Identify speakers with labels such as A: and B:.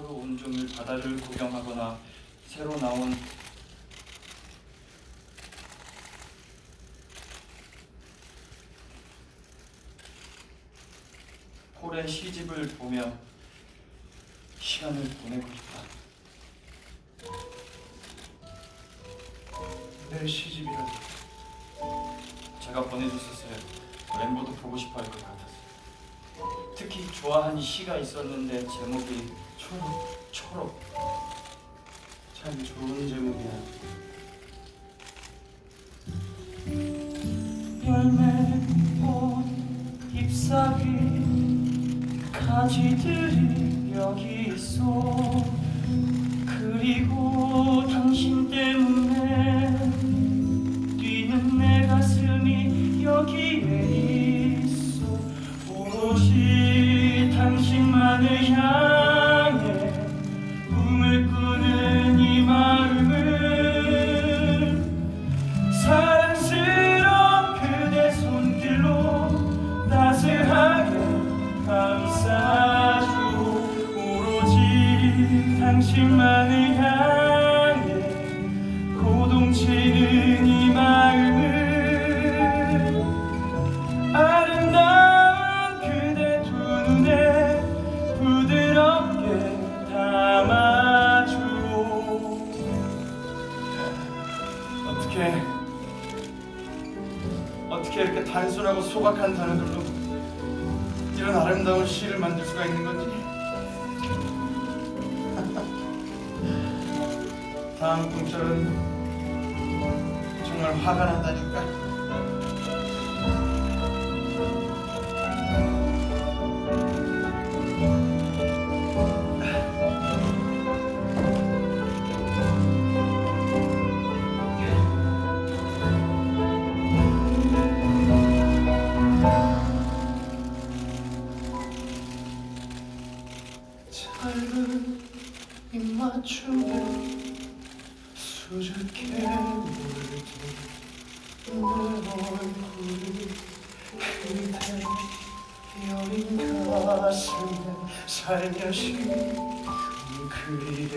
A: 하루 온종일 바다를 구경하거나 새로 나온 폴의 시집을 보며 시간을 보내고 싶다.
B: 내 시집이라
A: 제가 보내줬었어요. 램보도 보고 싶어 할 것 같았어요. 특히 좋아하는 시가 있었는데 제목이 초록, 초록.
B: 참 좋은 제목이야.
A: 열매, 꽃, 잎사귀, 가지들이 여기 있어. 그리고 당신 때문에 뛰는 내 가슴이 여기에 있어. 오롯이 당신만을 향해 꿈을 꾸는 이 마음을 사랑스러운 그대 손길로 따스하게 감싸줘 오로지 당신만을 향해 어떻게 어떻게 이렇게 단순하고 소박한 단어들로 이런 아름다운 시를 만들 수가 있는 건지? 다음 꿈절은 정말 화가 난다니까
B: 짧은 입맞춤에 수줍게 물든 내 얼굴이 그대 여린 가슴에 살며시 웅크리게